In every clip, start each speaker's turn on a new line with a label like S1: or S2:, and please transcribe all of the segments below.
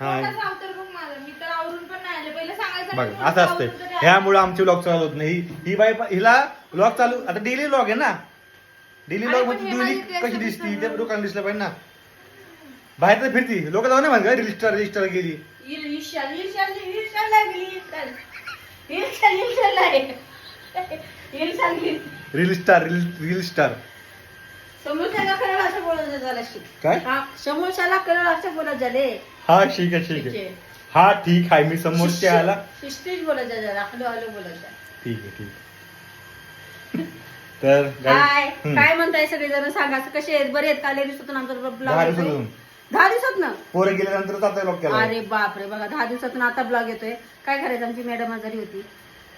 S1: हा.
S2: अवतार बघ माझं मी तर आवरून पण नाही आले पहिले सांगायचं
S1: बघ
S2: ना,
S1: असं
S2: आले.
S1: ह्यामुळे आमचे ब्लॉग चालू होत नाही ही- ही बाई हिला ब्लॉग चालू आता डेली ब्लॉग आहे ना डेली
S2: पण
S1: मध्ये
S2: हे
S1: डेली
S2: माझी dress
S1: कशी दिसती ते. लोकांना दिसलं पाहिजे ना बाहेर तर फिरती लोक जाऊ नाही म्हणत रजिस्टर रजिस्टर गेली
S2: ईर्ष्या- ईर्ष्या- ईर्ष्या लागली, ईर्ष्या. ईर्ष्या- ईर्ष्या लागली. ईर्ष्या लागली.
S1: Reel star reel reel star
S2: समोरच्याला कळलं असं बोलत झालं.
S1: काय
S2: हा, समोरच्याला कळलं असं बोलत झाले
S1: हा ठीक आहे ठीक आहे. हा ठीक आहे. मी समोरच्या आला
S2: शिस्तीच हॅलो हॅलो.
S1: ठीक आहे ठीक आहे. तर
S2: काय. काय म्हणताय सगळे जण सांगा कसे आहेत? बरे आहेत का? लय दिवसातून आमचा ब्लॉग
S1: दहा
S2: येतोय.
S1: दिवसातून.
S2: दहा दिवसात ना
S1: पोरं गेल्यानंतर आता केला.
S2: अरे बापरे बघा दहा दिवसातून आता ब्लॉग येतोय. काय करायचं? आमची मॅडम आजारी होती.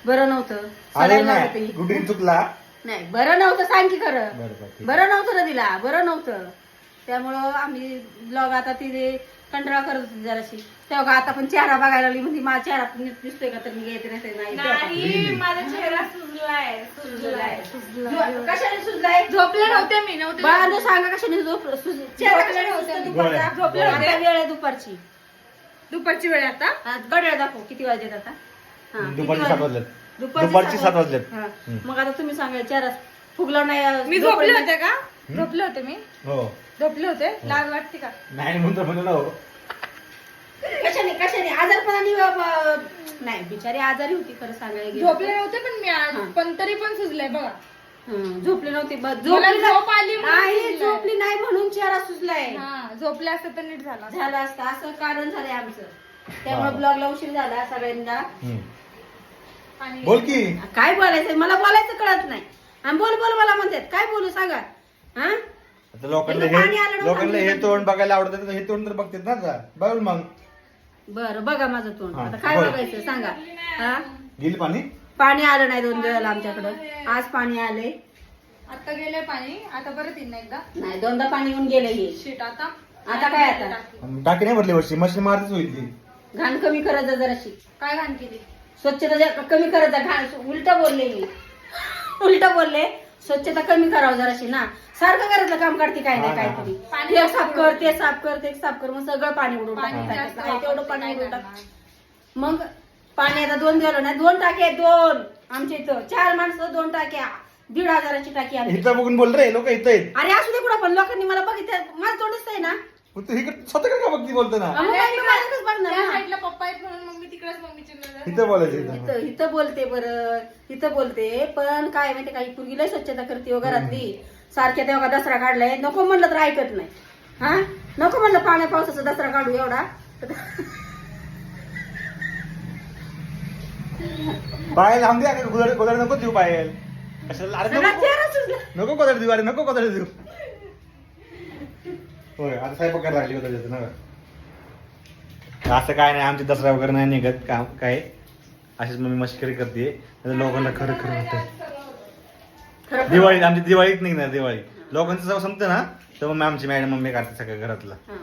S2: बरं नव्हतं.
S1: अरे नाही
S2: होती.
S1: रुटीन चुकला.
S2: नाही बरं नव्हतं सांग की खरं.
S1: बरं बरं ठीक आहे.
S2: बरं नव्हतं ना तिला. बरं नव्हतं. त्यामुळं आम्ही ब्लॉग आता तिथे कंटाळा करत होती जराशी. तेव्हा आता पण चेहरा बघायला लागली म्हणजे माझा चेहरा पण नीट दिसतोय का तर मी घेते नाही
S1: नाही,
S3: माझा चेहरा सुजलाय
S2: सुजलाय. झो- कशाने सुजलाय?
S3: झोपले नव्हते मी नव्हते
S2: बाळांनो सांगा कशाने झोप चेहरा
S3: झोपले
S2: कशाने दुपारचा? वेळ आहे दुपारची.
S3: दुपारची वेळ आता?
S2: घड्याळ दाखव किती वाजलेत आता? हा,
S1: दुपारचे सात वाजलेत. हम्म.
S2: मग आता तुम्ही सांगा चेहरा फुगला नाही
S3: मी झोपले होते का? झोपले होते मी.
S1: हो.
S3: झोपले होते. लाज वाटते का?
S1: नाही म्हणतो म्हणलं ना हो.
S2: कशाने कशाने? आजारपणाने अं, नाही बिचारी आजारी होती खरं सांगायला गेलं
S3: झोपले नव्हते पण मी आज
S2: हा.
S3: पण तरी पण सुजलंय बघा.
S2: हं, झोपली नव्हती.
S3: मला
S2: झोपली
S3: झोप आली म्हणून
S2: नाही. झोपली नाही म्हणून चेहरा सुजलाय.
S3: हा झोपले असते तर नीट झाला
S2: झालं असतं. असं कारण झालंय आमचं. त्यामुळे
S1: हा.
S2: ब्लॉगला उशीर झाला सगळ्यांना.
S1: हम्म.
S3: आणि
S1: बोल की.
S2: काय बोलायचं मला बोलायचं कळत नाही. आणि बोल बोल मला म्हणतात. काय बोलू सांगा? हा?
S1: आता लोकांना
S2: पाणी आलं
S1: हे
S2: ना
S1: लोकांना हे
S2: पाणी.
S1: तोंड बघायला आवडतं हे तोंड तर बघतात ना आता. बघ मग.
S2: बरं बघा माझं तोंड.
S1: हा,
S2: आता काय. बघायचं सांगा. हा?
S1: गेली पाणी?
S2: पाणी आलं नाही दोन वेळेला आमच्याकडं. आज पाणी आलंय.
S3: आता गेले पाणी. आता परत येईन ना एकदा.
S2: नाही दोनदा पाणी येऊन गेलं हे.
S3: शीट आता.
S2: आता काय आता?
S1: टाकी नाही भरली वर्षी मशीन मारतीच होईल ती.
S2: घाण कमी करत जा जराशी.
S3: काय घाण केली?
S2: स्वच्छता कमी करत जा घाण उलट बोलले मी. उलट बोलले? स्वच्छता कमी करावं जराशी ना. सारखं घरातलं काम करते काय नाही काहीतरी
S3: पाणी
S2: ते साफ कर ते साफ कर ते साफ कर मग सगळं पाणी उडून
S3: पाणी. जास्त
S2: तेवढं
S3: वापरते,
S2: पाणी उडून टाक? मग पाणी आता दोन गेलो नाही दोन टाके दोन. आमच्या इथं. चार माणसं दोन टाक्या. दीड हजाराची टाकी आमची
S1: इथं बघून बोल रे लोक इथं आहेत.
S2: अरे असू दे कुठं पण लोकांनी मला बघितलं. माझं तोंडच आहे ना.
S1: तू इकडे स्वतः का बघती बोलतो ना?
S2: मग काय मी माझ्याकडेच बघणार
S3: त्या
S2: ना.
S3: साईडला पप्पा आहेत म्हणून मग मी तिकडेच मम्मीची नजर.
S1: इथं बोलायचं इथं.
S2: इथं इथं बोलते बरं. इथं बोलते. पण काय माहिती काही पूर्वी लय स्वच्छता करते हो घरातली. सारख्या तेव्हा का दसरा काढलाय? नको म्हणलं तर ऐकत नाही. हा? नको म्हणलं पाण्या पावसाचा दसरा काढू एवढा.
S1: पायल लावून दे अरे नको देऊ पायल कशाला अरे
S2: सगळा
S1: नको
S2: चेहरा सुजला.
S1: नको गोदर देऊ अरे नको गोदर देऊ. होय आता स्वयंपाक करायला लागली ना असं काय नाही आमची दसरा वगैरे नाही निघत काम काय? अशीच मम्मी मस्करी करते. लोकांना खरं खरं होतं
S2: खरं
S1: दिवाळीत आमची दिवाळीत निघणार दिवाळी. लोकांचं जेव्हा संपतं ना तेव्हा मग आमची मॅडम मम्मी काढते सगळं घरातलं.
S2: हा.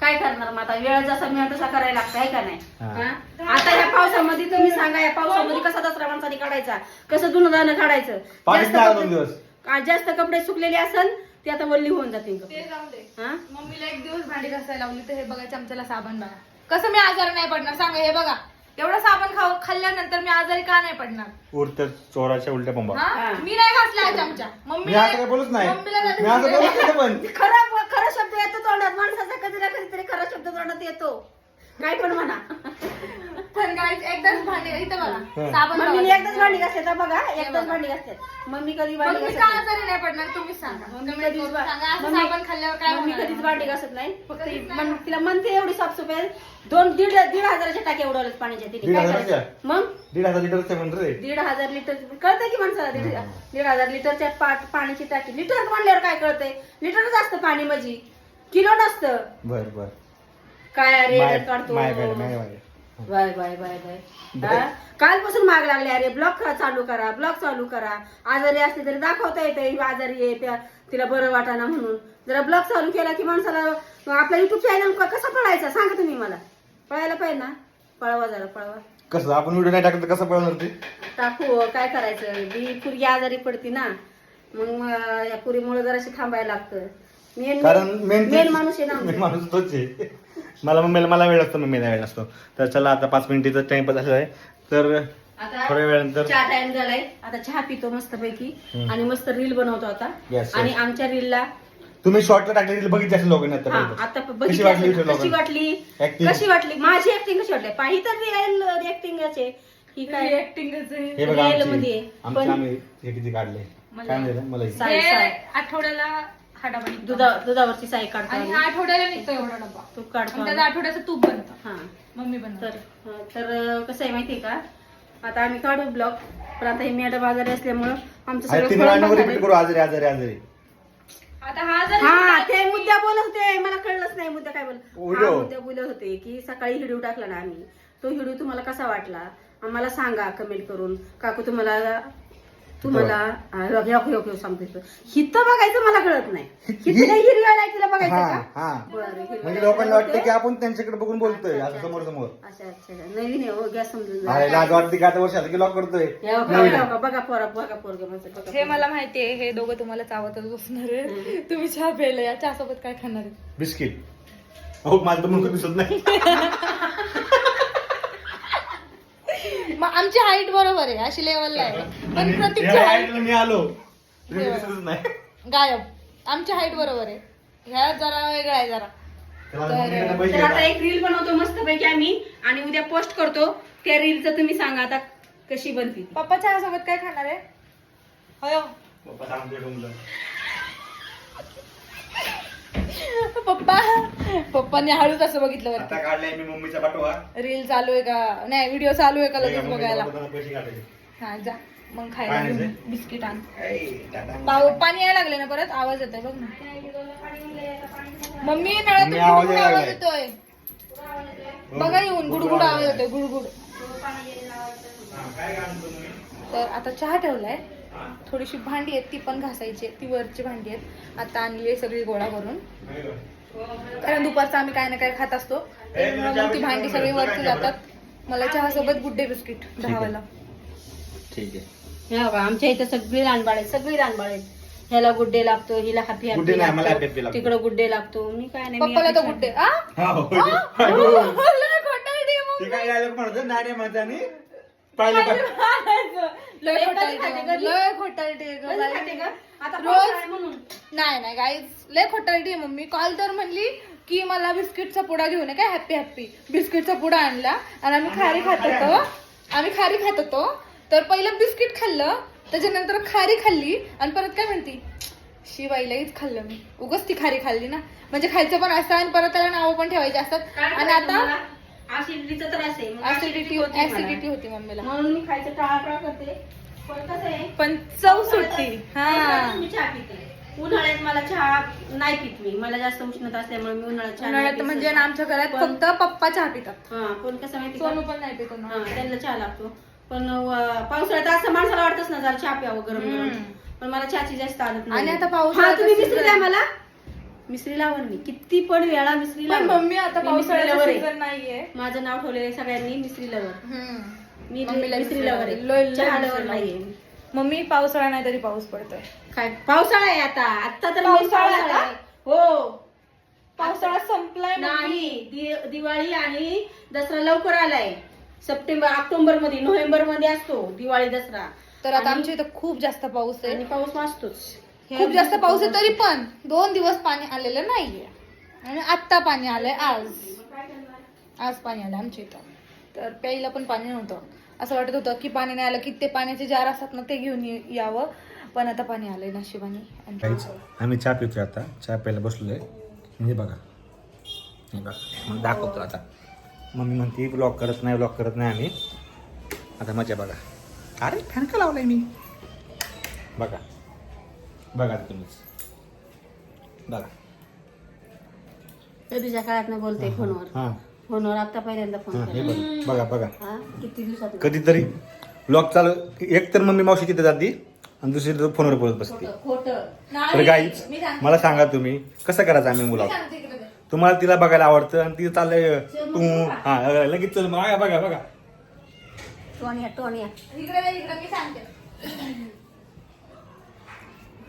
S2: काय करणार मग आता? वेळ जसा मिळेल तसा करायला लागतं आहे का नाही? आता या पावसामध्ये तुम्ही सांगा या पावसामध्ये कसा दसरा माणसाने काढायचा? कसं धुणं काढायचं?
S1: पाणीच
S2: जास्त
S1: नाही आलं दोन
S2: कपडे-
S1: दिवस.
S2: आ, जास्त कपडे सुकलेले असन ते आता वल्ली होऊन जातील
S3: ते जाऊ दे.
S2: हा?
S3: मम्मीला एक दिवस भांडी घासायला लावली तर हे बघा चमच्याला साबण बघा. कसं मी आजारी नाही पडणार? सांगा हे बघा. एवढं साबण खाऊ खाल्ल्यानंतर मी आजारी का नाही पडणार?
S1: उरत चोराच्या उलट्या पंबा
S3: हा. मी नाही घासला
S1: मी काय बोलत नाही.
S3: मम्मीला
S1: मी बोलत नाही पण.
S2: खरा खरा शब्द येतो तोंडात. माणसाचा कधी ना कधीतरी खरा शब्द तोंडात येतो. काय पण म्हणा.
S3: एकदाच भांडी इथं बघा
S1: हा.
S3: साबण
S2: मम्मीने. एकदाच भांडी घासते तर बघा एकदाच. भांडी घासते मम्मी कधी
S3: मग
S2: भांडी
S3: मी
S2: घासत
S3: का
S2: नाही.
S3: पडणार तुम्हीच सांगा
S2: मम्मी
S3: Comment
S2: कधीच
S3: करून
S2: बा-
S3: सांगा असं
S2: मम्मी-
S3: साबण खाल्ल्यावर काय
S2: मम्मी
S3: होणार?
S2: कधीच भांडी घासत नाही फक्त ही-. मन- तिला म्हणते एवढी साफसफाई आहे. दोन दीड दीड हजाराच्या टाक्या उडवल्यात पाण्याच्या तिने
S1: दीड
S2: काय
S1: हजाराच्या?
S2: करायचं? मग
S1: दीड हजार लिटरचं
S2: दीड हजार लिटर कळतंय की माणसाला दीड दीड हजार लिटरच्या पाट पाण्याची टाकी लिटर म्हणल्यावर काय कळतंय लिटरच असतं पाणी म्हणजे किलो नसतं
S1: बर बर
S2: काय अरे
S1: माय
S2: काढतो
S1: my bad my bad
S2: bye bye bye bye? कालपासून माग लागले अरे ब्लॉग चालू करा ब्लॉग चालू करा. आजारी असली तरी दाखवता येते ही आजारी आहे त्या तिला बरं वाटाना म्हणून. जरा ब्लॉग चालू केला की माणसाला आपला युट्यूब चॅनल कसा पळायचा? सांगा तुम्ही मला. पळायला पाहिजे ना? पळवा जरा पळवा.
S1: कसं आपण व्हिडिओ नाही टाकत कसं पळणार ते?
S2: टाकू काय करायचं? ही पुरगी आजारी पडती ना. मग या पुरीमुळे जराशी थांबायला लागतं. मेन
S1: कारण मेन
S2: माणूस आहे ना.
S1: माणूस तोच आहे. मला मम्मीला मला वेळ असतो मम्मीला वेळ असतो तर चला आता पाच मिनिटीचा टाइम झालेला आहे तर थोड्या वेळानंतर
S2: चहा टाइम झालाय आता चहा पितो मस्त पैकी. आणि मस्त रील बनवतो आता
S1: Yes,
S2: आणि
S1: yes.
S2: आमच्या रीलला
S1: तुम्ही शॉर्टला टाकलेली बघितली असेल लोकांनी
S2: हा
S1: आता
S2: आता
S1: कशी
S2: बघितली
S1: वाटली
S2: असेल. कशी
S1: लोकांना?
S2: वाटली
S1: Acting?
S2: कशी वाटली माझी ऍक्टिंग कशी वाटली पाहिजे तर रिअल ऍक्टिंग ही काय
S3: ऍक्टिंगच आहे
S1: हे बघा
S2: Real
S1: आमची
S2: मध्ये.
S1: आमची
S2: पण-
S1: आम्ही हे किती काढले काय म्हणलं मला हे.
S3: आठवड्याला हा डबा निघतो.
S2: दुधा दुधावरची साई काढतो
S3: आणि
S2: आम्ही.
S3: आठवड्याला निघतो एवढा डबा
S2: तूप काढतो
S3: आणि त्याचं
S2: आम्ही.
S3: आठवड्याचं तूप बनतं.
S2: हा.
S3: मम्मी
S2: तर हा, तर कसं आहे माहितीये का? आता आम्ही काढू ब्लॉग पण आता हे मॅडम आजारी असल्यामुळं आमचं सगळं
S1: तीन वेळा रिपीट करू आजारी आजारी आजारी?
S3: आता हा जर
S2: हा ते मुद्दा बोलत होते. मला कळलंच नाही मुद्दा काय बोल
S1: व्हिडिओ.
S2: हा मुद्दा बोलत होते की सकाळी हिडिओ टाकला ना आम्ही. तो हिडिओ तुम्हाला कसा वाटला? आम्हाला सांगा कमेंट करून. काकू तुम्हाला हा, ह्यो सांगतो इथं. हिथं बघायचं मला कळत नाही. हिथं नाही हिरव्या लाईटीला बघायचं का?
S1: हा. म्हणजे लोकांना वाटतं की आपण त्यांच्याकडे बघून बोलतोय असं. समोर समोर.
S2: अच्छा अच्छा. नवीन आहे हो गॅस समजून
S1: अरे लाज वाटते की आता वर्षात की लॉक करतोय.
S2: हे बघा, पोरा बघा पोरग माझं
S3: हे मला माहितीये हे दोघं तुम्हाला चावतच बसणार आहे तुम्ही चहा प्यायला या चहा सोबत काय खाणार
S1: बिस्किट. हो माझं तर मुलगा दिसत नाही
S3: मग आमची हाईट बरोबर आहे अशी लेवलला आहे. पण
S1: आणि
S3: प्रतीकची हाईट
S1: मी आलो
S3: गायब. आमची हाईट बरोबर आहे. ह्या जरा वेगळा आहे जरा.
S2: तर आता. एक रील बनवतो मस्त पैकी आम्ही आणि उद्या पोस्ट करतो. त्या रीलचं तुम्ही सांगा आता कशी बनती.
S3: पप्पा चहा सोबत काय खाणार आहे? होय
S1: पप्पा सांगतोय तुमचं.
S3: पप्पा पप्पाने हळूच असं बघितलं बरं
S1: आता काढलाय मी मम्मीचा पाठवा.
S3: रील चालू आहे का? नाही व्हिडिओ चालू आहे का लगेच बघायला?
S1: बघताना पैसे काढायचे.
S3: हा जा. मग खायला घेऊन? बिस्किट आण. पाव पाणी यायला लागले ना परत? आवाज येतोय बघ ना. मम्मी नळातून
S1: मम्मी, आवाज
S3: गुडगुड
S1: यायला
S3: आवाज
S1: लागलाय.
S3: येतोय. बघा. येऊन गुडगुड आवाज येतोय गुडगुड.
S1: हा?
S3: तर आता चहा ठेवलाय. थोडीशी भांडी आहेत ती पण घासायची आहेत. ती वरची भांडी आहेत. आता आणली आहे सगळी गोळा करून. कारण दुपारचं आम्ही काय ना काय खात असतो. मग ती भांडी सगळी वरती जातात. मला चहा सोबत गुड्डे बिस्किट दहावाला
S1: ठीक आहे.
S2: हे बघा आमच्या इथं सगळी रानबाळ आहेत सगळी रानबाळ आहेत. ह्याला गुड्डे लागतो हिला हॅपी हॅपी. तिकडं गुड्डे लागतो. मी काय नाही
S3: पप्पाला तर गुड्डे?
S1: हा, हो. नाही नाही म्हणतो आणि पाहिलं
S3: लय
S2: कधी
S3: खोटं आहे
S2: खाते,
S3: ते.
S2: कधी?
S3: लय रोज- नाही नाही गाईज लय खोटारडी आहे मम्मी काल तर म्हणली की मला बिस्किटचा पुडा घेऊन ये काय? हॅपी हॅपी बिस्किटचा पुडा आणला आणि आम्ही खारी खात होतो. आम्ही खारी खात होतो. तर पहिलं बिस्किट खाल्लं त्याच्यानंतर खारी खाल्ली आणि परत काय म्हणती? शिवाईलाहीच खाल्लं मी. उगच ती खारी खाल्ली ना. म्हणजे खायचं पण असतं आणि परत त्याला नावं पण ठेवायची असतात.
S2: काय
S3: आणि आता
S2: मला? acidity चा त्रास आहे. मग
S3: ऍसिडिटी
S2: acidity होती मला.
S3: ऍसिडिटी होती मम्मीला.
S2: म्हणून मी खायचं टाळाटाळ करते. पण कसं आहे
S3: पण चव सुटती. हा.
S2: मी चहा पिते. उन्हाळ्यात मला चहा नाही पित मी. मला जास्त उष्णता असल्यामुळे मी उन्हाळ्यात चहा नाही
S3: उन्हाळ्यात
S2: पित.
S3: म्हणजे ना आमच्या घरात
S2: पण-
S3: फक्त पप्पा चहा पितात.
S2: हा पण कसं माहिती का?
S3: सोनू पण नाही पितो
S2: हा, त्यांना चहा लागतो. पण पावसाळ्यात असं माणसाला वाटतच ना जरा चहा प्यावं गरम गरम.
S3: हम्म.
S2: पण मला चहाची जास्त आदत नाही
S3: आणि आता पावसाळ्यात
S2: हा, तुम्ही द्या मला. मिसरी लावण मी किती पण वेळा मिसरी
S3: पण
S2: लावण.
S3: मम्मी आता
S2: मी मिसरी
S3: पावसाळ्याचा
S2: lover आहे.
S3: सीझन नाहीये.
S2: माझं नाव ठेवलेलं आहे सगळ्यांनी मिसरी लवर मी
S3: मम्मीला
S2: मिसरी
S3: मिसरी lover.
S2: आहे चहा
S3: lover.
S2: नाहीये
S3: मम्मी पावसाळा नाही तरी पाऊस पडतोय.
S2: काय? पावसाळा आहे आता. आता तर
S3: पावसाळा?
S2: आहे. हो.
S3: पावसाळा संपलाय मम्मी.
S2: नाही. दि- दिवाळी आणि दसरा लवकर आलाय. सप्टेंबर ऑक्टोबरमध्ये नोव्हेंबरमध्ये असतो दिवाळी दसरा.
S3: तर आता
S2: आणि-
S3: आमच्या इथं खूप जास्त पाऊस
S2: आणि
S3: आहे
S2: पाऊस वाचतोच.
S3: खूप जास्त पाऊस आहे तरी पण दोन दिवस पाणी आलेलं नाहीये. आणि आत्ता पाणी आलंय आज. आज पाणी आलं आमच्या इथं. तर प्यायला पण पाणी नव्हतं. असं वाटत होतं की पाणी नाही आलं की ते पाण्याचे जार असतात ना ते घेऊन यावं. पण आता पाणी आलंय नशिबाने.
S1: आम्ही चहा पितोय आता. चहा प्यायला बसलोय. म्हणजे बघा. हे बघा. मग दाखवतो आता. मम्मी म्हणते ब्लॉक करत नाही ब्लॉक करत नाही आम्ही. आता मजा बघा. अरे फॅन का लावलाय मी? बघा. बघा तुम्हीच. बघा.
S2: कधीच्या काळात नाही बोलते फोनवर.
S1: हां.
S2: फोनवर आता पहिल्यांदा फोन केला.
S1: बघा बघा बघा.
S2: हा किती दिवसात
S1: कधीतरी ब्लॉग चालू एक तर मम्मी मावशी तिथे जाते आणि दुसरी तर फोनवर बोलत बसते.
S2: खोट
S1: तर गाईच. मला सांगा तुम्ही कसं करायचं आम्ही
S3: मी
S1: ब्लॉग
S3: सांगते इकडे ते.
S1: तुम्हाला तिला बघायला आवडतं आणि ती चाललंय तू हा लगेच चल बघा बघा बघा.
S2: टोनिया टोनिया.
S3: इकडे ये, इकडे मी सांगते.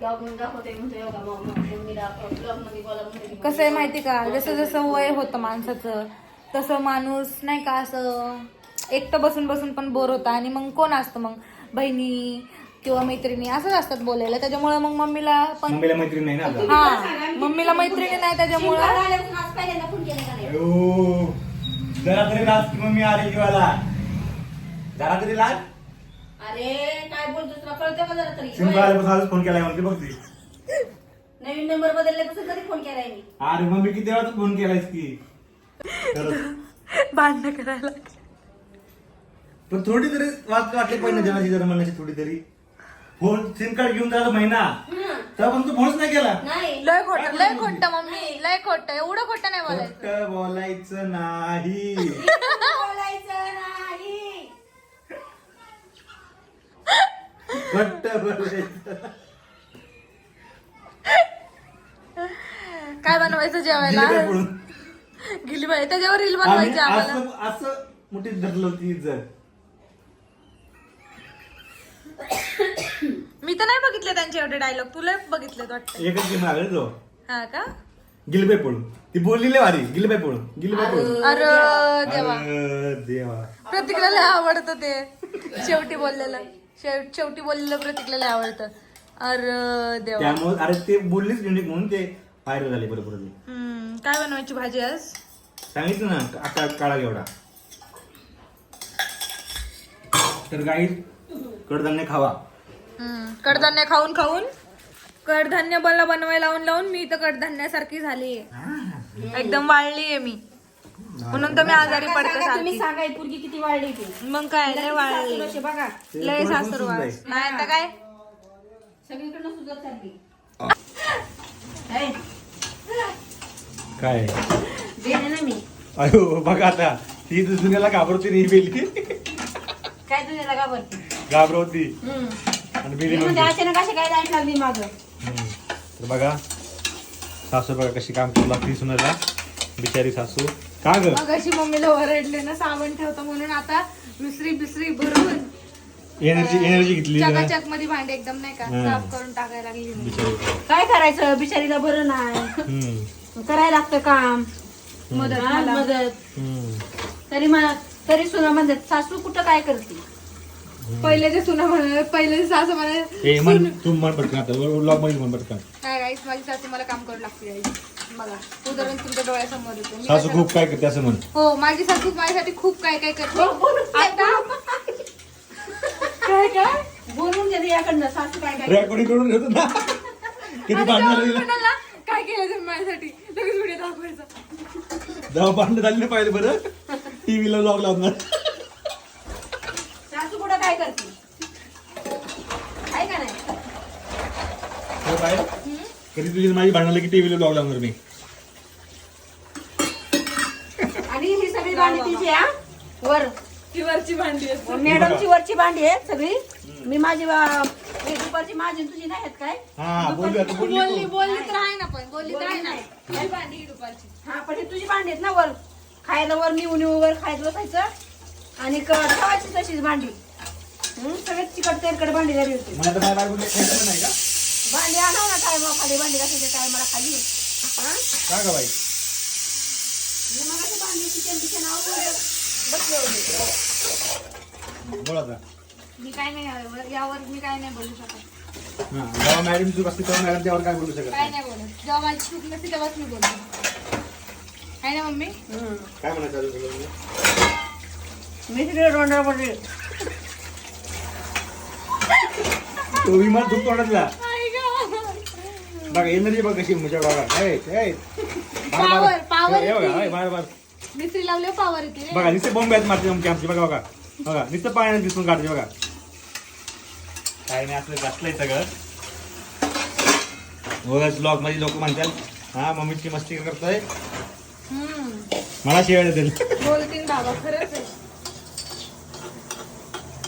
S2: दाखवते म्हणतो मग बोला म्हणते
S3: कसं आहे माहिती का? जसं जसं वय होतं माणसाचं तसं माणूस नाही का असं एकटं बसून बसून पण बोर होतं. आणि मग कोण असतं मग? बहिणी किंवा मैत्रिणी असंच असतात बोलायला. त्याच्यामुळे मग मम्मीला पण
S1: मम्मीला मैत्रीण नाही ना आता?
S3: हा मम्मीला मैत्रिणी नाही त्याच्यामुळं
S2: आज पहिल्यांदा फोन केला का नाही?
S1: अयो, जरा तरी लाज की मम्मी आली जीवाला. जरा तरी लाज?
S2: अरे काय बोलतोस तुला? कळतं का जरा तरी?
S1: सिंपल आल्यापासून आजच फोन केलाय म्हणते बघ ती.
S2: नवीन नंबर बदलल्यापासून कधी फोन केलाय मी?
S1: अरे मम्मी किती वेळा फोन केलायस की? खरंच.
S3: भांडणं करायला.
S1: पण थोडी तरी वाट वाटली पाहिजे जनाची जरा मनाची थोडी तरी फोन सिम कार्ड घेऊन जायला महिना.
S2: हं.
S1: तेव्हा पण तू फोनच नाही केला.
S2: नाही.
S3: लय खोटं लय खोटं मम्मी लय खोटं एवढं खोटं नाही बोलायचं.
S1: बोलायचं नाही.
S2: बोलायचं नाही
S1: बोलायचं.
S3: काय बनवायचं जेवायला?
S1: गेली काय पळून?
S3: गेली पाहिजे त्याच्यावर रील
S1: आम्ही
S3: बनवायची आम्हाला.
S1: असं असं मुठीत धरलं होती इज्जत
S3: मी तर नाही बघितले त्यांचे एवढे डायलॉग तुला बघितले वाटतं?
S1: एकच गेम
S3: हा का?
S1: गिलबाई पळून ती बोललेली वारी गिलबाई पळून गिलबाई पळून
S3: अरे देवा.
S1: अरे देवा.
S3: प्रतीकला लय आवडतं ते. शेवटी बोललेलं. शेव- शेवटी बोललेलं प्रतीकला लय आवडतं. अरे देवा.
S1: त्यामुळे अरे ते बोललीच युनिक म्हणून ते व्हायरल झाले बरोबर.
S3: हम्म, काय बनवायची भाजी आज?
S1: सांगितलं ना आता काळा एवढा तर गाई कडधान्य खावा.
S3: हम्म, कडधान्य खाऊन खाऊन? कडधान्य मला बनवायला लावून लावून मी तर कडधान्यासारखी झाली एकदम वाळली आहे मी. म्हणून तर मी आजारी पडते
S2: सांगा तुम्ही
S3: सारखी.
S2: सांगा ही पोरगी किती वाढली ती?
S3: मग काय लय वाळली
S2: सासूरवाशी बघा.
S3: लय सासरवास नाही तर काय?
S2: सगळीकडनं सुजत चालली. हे,
S1: काय?
S2: देणे ना मी.
S1: अयो बघा आता. ती दुनियाला घाबरती नाही बेली
S2: काय तुझ्याला घाबरते?
S1: घाबरवती.
S2: हम्म.
S1: आणि बेली
S2: म्हणते अचानक अशी काय लाइट लागली माग?
S1: हम्म. तर बघा सासू बघा कशी काम करू लागली सुनाला. बिचारी सासू. का ग?
S3: मग अशी मम्मीला ओरडले ना साबण ठेवतो म्हणून आता मिसरी बिसरी भरून
S1: एनर्जी एनर्जी घेतली ना?
S3: चकाचकमध्ये भांडे एकदम नाही का
S1: हम्म.
S3: साफ करून टाकायला लागली मी.
S1: बिचारी.
S2: काय करायचं? बिचारीला बरं नाही.
S1: हम्म.
S2: करायला लागतं काम.
S3: मदत
S2: हा,
S3: मला.
S2: मदत.
S1: हम्म.
S2: तरी मला तरी सुना म्हणतात सासू कुठं काय करते?
S3: पहिले जे सुना म्हणाले पहिले जे सासू म्हणाले
S1: ए मन तू मन पटकन आता ब्लॉगमध्ये मन पटकन
S3: काय गाईस माझी सासू मला काम करू लागते guys. बघा उदाहरण तुमच्या डोळ्यासमोर येते. मी
S1: सासू
S3: कशाला-
S1: खूप काय करते असं म्हण.
S3: हो माझी सासू माझ्यासाठी खूप काय काय करते. आता काय काय?
S2: बोलून घेते याकडनं सासू काय काय
S1: रेकॉर्डिंग करून घेतो ना. किती
S3: आणि
S1: भांडण
S3: जेव्हा मी
S1: झाली.
S3: म्हणाल ना, काय केलं तुम्ही माझ्यासाठी? लगेच व्हिडिओ दाखवायचा.
S1: जेव्हा भांडण झाली नाही पाहिजे बरं. टीव्हीला लॉग लावणार.
S2: सासू कुठं काय करते? आहे का नाही?
S1: हो काय कधी तुझी माझी भांडण की टीव्हीला लॉग लावणार मी?
S2: आणि ही सगळी भांडी तिची हा? वर.
S3: ती वरची भांडी असते
S2: मॅडमची वरची भांडी आहे सगळी. मी माझी वा- ही दुपारची माझी आणि तुझी नाही आहेत काय?
S1: हा बोलली आता बोलली
S3: बोलली
S1: तू.
S3: बोलली तर आहे ना पण बोलली तर आहे ना.
S2: नाही.
S3: ही भांडी ही दुपारची?
S2: हा पण ही तुझी भांडी आहेत ना वर. खायला वर निऊ निऊ वर खायला बसायचं. आणि क- ठेवायची तशीच भांडी. सगळ्यात चिकट तेलकट भांडी झाली होती.
S1: मग आता काय बायको खायचं पण नाही का?
S2: भांडी आणा ना काय मग? खाली भांडी घासायच्या काय मला खाली? हा?
S1: का ग बाई?
S2: मी मग भांडी किचन किचन आवडलं बसले होते
S1: बोल आता
S3: मी काय नाही यावर यावर मी काय नाही बोलू शकत.
S1: हा जेव्हा मॅडम चूक असते तेव्हा मॅडम त्यावर काय बोलू शकत
S3: काय
S1: नाही.
S3: नाही बोलत. जेव्हा माझी चूक नसते तेव्हाच मी बोलते. आहे ना मम्मी.
S1: काय म्हणायचं अजून तुला?
S2: मी तिकडे रोंडा पडले.
S1: तो विमान धूप तोंडातला. बघा एनर्जी बघ कशी मुझ्या बघा. ए, ए. बार, बार.
S3: Power, power
S1: हे बघा
S3: येते.
S1: हे बार बार.
S3: मिस्त्री लावले पावर येते.
S1: बघा नुसते बॉम्ब आहेत मारते आमची आमची. बघा बघा. बघा नुसतं पाण्यात दिसून काढते बघा. काय नाही असलं घातलंय सगळं. बघा ब्लॉगमध्ये लोक म्हणतात हा मम्मीची मस्ती करतोय.
S3: हम्म.
S1: मला शिवाय देतील
S3: बोलतील बाबा खरंच आहे.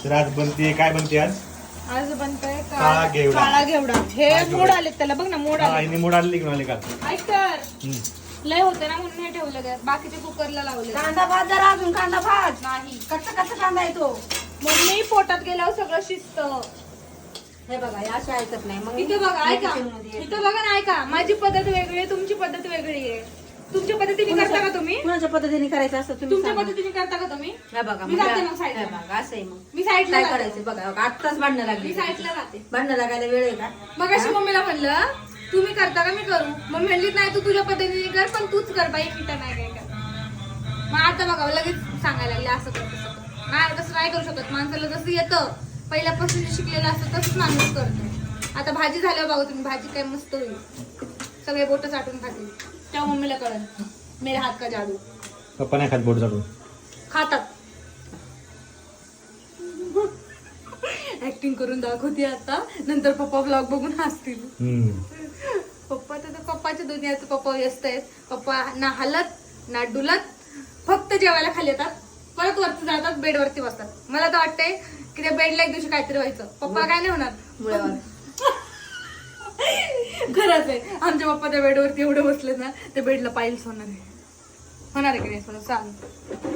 S1: तर आज बनते काय बनते आज?
S3: आज बनतोय
S1: काळा घेवडा.
S3: काळा घेवडा. हे
S1: काळा
S3: मोड
S1: घेवडा.
S3: आलेत त्याला. बघ ना मोड
S1: हा
S3: आले
S1: आईने मोड आणली घेऊन आले काल
S3: ऐक तर.
S1: हम्म.
S3: लय होते ना म्हणून हे ठेवलं गॅस बाकीचे कुकरला लावले
S2: कांदा भात जरा अजून कांदा भात.
S3: नाही.
S2: कच्चा कच्चा कांदा येतो
S3: मम्मी पोटात गेल्यावर सगळं शिजत.
S2: हे बघा असे ऐकत नाही. मग
S3: इथे बघा ऐका. इथं बघा ना ऐका. माझी पद्धत वेगळी आहे तुमची पद्धत वेगळी आहे. तुमच्या पद्धतीने करता का तुम्ही?
S2: कुणाच्या पद्धतीने करायचं असतं तुम्ही
S3: तुमच्या
S2: सांगा.
S3: पद्धतीने करता का तुम्ही?
S2: हे बघा
S3: मी
S2: मग
S3: जाते मग side ला.
S2: बघा असं आहे मग.
S3: मी साईडला
S2: काय
S3: जाते.
S2: करायचं बघा बघा, आत्ताच भांडणं
S3: मी
S2: लागली
S3: साईडला जाते.
S2: भांडणं लागायला वेळ आहे का?
S3: मग अशी मम्मीला म्हणलं तुम्ही करता का मी करू? मग म्हणली नाही तू तुझ्या पद्धतीने कर पण तूच कर बाई मी तर नाही काय कर. मग आता बघा लगेच सांगायला लागले असं कर तसं कर. नाही तसं नाही करू शकत. माणसाला जसं येतं पहिल्यापासून जे शिकलेलं असतं तसंच माणूस करतो. आता भाजी झाल्यावर बघा तुम्ही भाजी काय मस्त होईल. सगळे बोट चाटून खातील. तेव्हा मम्मीला कळन. मेरे हात का जाडू
S1: पप्पा नाही खात बोट चालून
S3: खातात. ऍक्टिंग करून दाखवते आता. नंतर पप्पा ब्लॉग बघून हसतील. पप्पा तर पप्पाच्या दुनियात पप्पा व्यस्त आहेत. पप्पा ना हलत ना डुलत फक्त जेवायला खाली येतात. परत वरती जातात बेडवरती बसतात. मला तर वाटतंय की त्या बेडला एक दिवशी काहीतरी व्हायचं. पप्पा काय नाही होणार. खरंच आहे. आमच्या पप्पा त्या बेडवरती एवढे बसले ना त्या बेडला पाहिलंच होणार आहे. होणार आहे की नाही सोनं सांग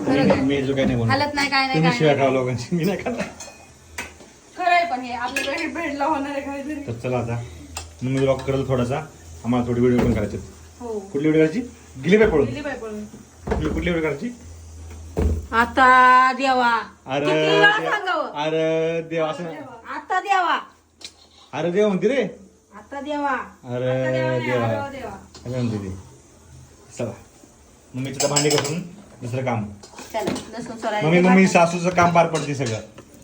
S3: खरं काय
S1: मी जो काही नाही बोलणार.
S3: हालत नाही काय नाही
S1: तुम्ही
S3: काय
S1: शिवाय
S3: नाही.
S1: खावा लोकांची मी नाही खाणार
S3: खरं आहे पण हे आपल्या बेड बेडला होणार आहे काहीतरी.
S1: तर चला आता. मग मी ब्लॉग करेल थोडासा. आम्हाला थोडी व्हिडिओ पण करायचे
S3: हो.
S1: कुठली व्हिडिओ करायची? गेली पाय पळून
S3: दिली बाई पळून
S1: कुठली कुठली व्हिडिओ करायची?
S2: आता देवा.
S1: अरे
S2: किती वेळा
S1: देव-
S2: सांगावं?
S1: अरे देव असं
S2: आता देवा.
S1: अरे देव म्हणते रे.
S2: आता देवा.
S1: अरे देवा
S3: देवा. देवा.
S1: अरे म्हणते ते चला. मम्मीचं तर भांडी करून दुसरं काम.
S2: चला लसूण सोलायला
S1: मम्मी मम्मी सासूचं काम पार पडते सगळं.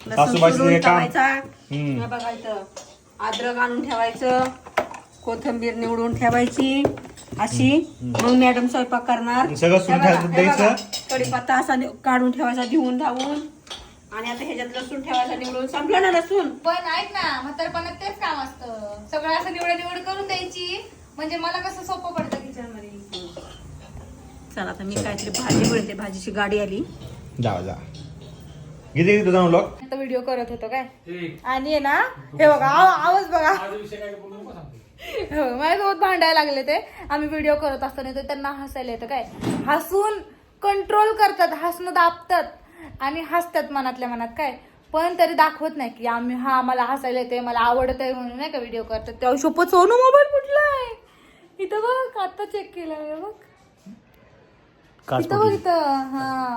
S2: लसूण
S1: सासूबाईचं
S2: सोलून
S1: काम.
S2: ठेवायचा.
S1: हम्म.
S2: हे बघा इथं. अद्रक आणून ठेवायचं. कोथिंबीर निवडून ठेवायची. अशी. मग मॅडम स्वयंपाक करणार.
S1: सगळं ठेवायचं, द्यायचं.
S2: कढीपत्ता असा नि- काढून ठेवायचा धुवून धावून आणि आता ह्याच्यात लसूण ठेवायचा निवडून संपलं ना लसूण?
S3: पण ऐक ना म्हातारपणात तेच काम असतं. सगळं असं निवड निवड करून द्यायची. म्हणजे मला कसं सोपं पडतं किचनमध्ये
S2: चला आता मी काहीतरी भाजी मिळते भाजीची गाडी आली.
S1: जा जा. किती तुझा ब्लॉग
S3: आता व्हिडिओ करत होतो काय? आणि आहे ना हे बघा आव- आवाज बघा. हो माझ्यासोबत भांडायला लागले ते. आम्ही व्हिडिओ करत असताना तर त्यांना हसायला येतं काय? हसून कंट्रोल करतात हसणं दाबतात. आणि हसतात मनातल्या मनात काय? पण तरी दाखवत नाही की आम्ही हा मला हसायला येते मला आवडत आहे म्हणून नाही का व्हिडिओ करतात. तेव्हा सोपं सोनू मोबाईल फुटलाय. इथं बघ आता चेक केलं बघ. इथं बघ इथं हा.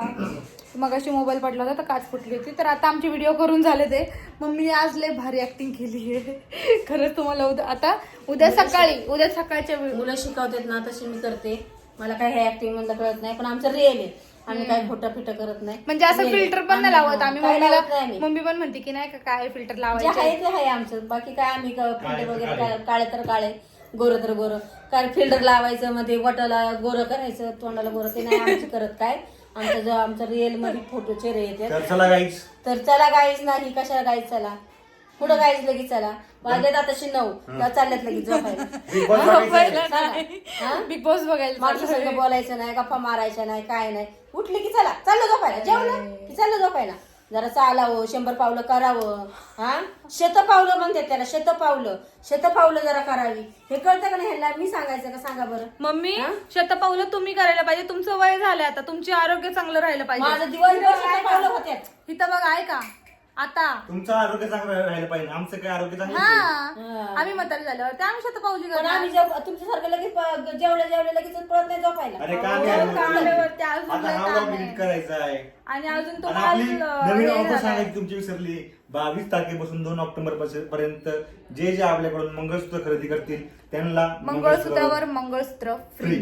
S3: मग अशी मोबाईल पडला होता तर काच फुटली होती. तर आता आमचे व्हिडिओ करून झाले ते. मम्मीने आज लय भारी ऍक्टिंग केली आहे. खरंच तुम्हाला उद्या आता उद्या सकाळी उद्या सकाळच्या वेळी.
S2: मुलं शिकवतात ना तशी मी करते. मला काय हे ऍक्टिंग मधलं कळत नाही पण आमचं रिअल आहे. आम्ही काय खोटं फिटं करत नाही.
S3: म्हणजे असं. फिल्टर पण नाही लावत. आम्ही
S2: काय
S3: मम्मीला
S2: लावत नाही आम्ही.
S3: मम्मी पण म्हणते की नाही का काय फिल्टर
S2: जे
S3: लावायचे
S2: आहे ते आहे आमचं. बाकी काय आम्ही फिल्टर वगैरे काय काळे तर काळे गोरं तर गोरं. काय फिल्टर लावायचं मध्ये वटाला गोरं करायचं तोंडाला गोरं ते नाही आमचं करत काय. आमचं जो आमचं रिअलमध्ये फोटो चेहरे येते
S1: तर चला गाईच
S2: तर चला गाईच नाही कशाला गाईच चला? पुढं गाईच लगेच चला? वाजलेत आताशी नऊ. का चालल्यात लगेच झोपायला.
S1: बिग बॉस बघायचं
S2: सांगा. हा?
S3: बिग बॉस बघायला
S2: माणसं
S3: चाललोय.
S2: संग बोलायचं नाही गप्पा मारायच्या नाही काय नाही. उठले की चला चाललं झोपायला. जेवलं की चाललं झोपायला. जरा चालावं शंभर पावलं करावं. हा? शेत पावलं म्हणते त्याला शेत पावलं. शेत पावलं जरा करावी. हे कळतं का नाही ह्यांना मी सांगायचं का? सांगा बरं.
S3: मम्मी शतपावलं तुम्ही करायला पाहिजे. तुमचं वय झालंय आता. तुमचे आरोग्य चांगलं राहिलं पाहिजे.
S2: माझं दिवसभर शेत पावलं होत्या
S3: इथं बघा ऐका. आता.
S1: तुमचं आरोग्य चांगलं राहिलं पाहिजे आमचं काय आरोग्य चांगलं आहे.
S3: हा. आम्ही म्हातारे झाल्यावर ते आम्ही
S2: पण
S3: करणार
S2: आम्ही जेव- तुमच्यासारखं लगेच प- जेवल्या जेवल्या लगेच पळत नाही झोपायला.
S1: अरे का
S3: हो, अजून
S1: आता
S3: लय
S1: हा
S3: काम आहे.
S1: करायचा आहे
S3: आणि अजून
S1: आणि
S3: तुम्हाला
S1: आपली नवीन
S3: हे
S1: ऑफर
S3: झालंय.
S1: सांगायची तुमची विसरली. बावीस तारखेपासून दोन ऑक्टोबर पासून- पर्यंत जे जे आपल्याकडून मंगळसूत्र खरेदी करतील त्यांना
S3: मंगळसूत्रावर मंगळसूत्र फ्री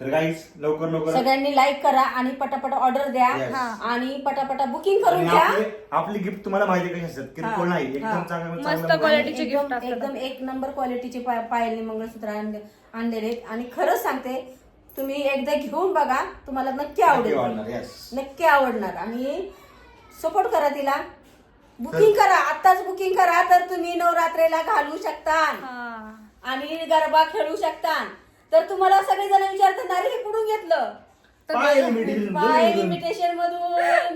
S1: तर गाईस लवकर लवकर
S2: सगळ्यांनी लाईक करा आणि पटापट ऑर्डर द्या
S1: Yes.
S3: हा.
S2: आणि पटापटा बुकिंग करून
S1: आणि
S2: घ्या
S1: आपले आपली गिफ्ट तुम्हाला माहिती कशी असतात किरकोळ नाही एकदम चांगलं
S3: मस्त
S1: चांगलं
S3: quality. चे gift
S2: एकदम
S3: असतात.
S2: एकदम एक नंबर क्वालिटीचे पायलने मंगळसूत्र आणले आणलेले आहेत. आणि खरंच सांगते तुम्ही एकदा घेऊन बघा तुम्हाला नक्की
S1: नक्की
S2: आवडेल
S1: yes.
S2: नक्की आवडणार आणि सपोर्ट करा तिला बुकिंग करा आताच बुकिंग करा तर तुम्ही नवरात्रीला घालू शकता
S3: हा.
S2: आणि गरबा खेळू शकता तर तुम्हाला सगळे जण विचारतात अरे हे कुठून घेतलं?
S1: पाय limitation,
S2: बाय
S1: दोन
S2: लिमिटेशन मधून.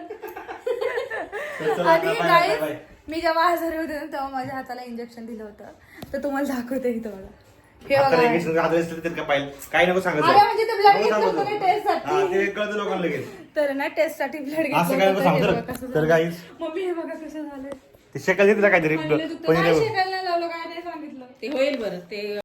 S1: तर चला,
S3: आणि
S1: आता bye,
S3: guys,
S1: bye, bye.
S3: मी जेव्हा आजारी होते ना तेव्हा माझ्या हाताला इंजेक्शन दिलं होतं. तर तुम्हाला दाखवते इथं बघा. हे
S1: आता
S3: बघा.
S1: लगेच हात दिसले तर काय पाहिजे काय नको सांगत
S3: अरे
S1: जाऊ.
S3: म्हणजे ते blood
S1: नको
S3: घेतलं
S1: सांगत
S3: होतं
S1: जाऊ.
S3: ना test साठी.
S1: हा, ते कळतं लोकांना लगेच.
S3: तर ना टेस्टसाठी ब्लड
S1: असं काय नको तर?
S3: मम्मी हे बघा कसं झालंय.
S1: ते ना काहीतरी.
S3: शिकायला नाही लावलं काय नाही सांगितलं.
S2: ते होईल बरं ते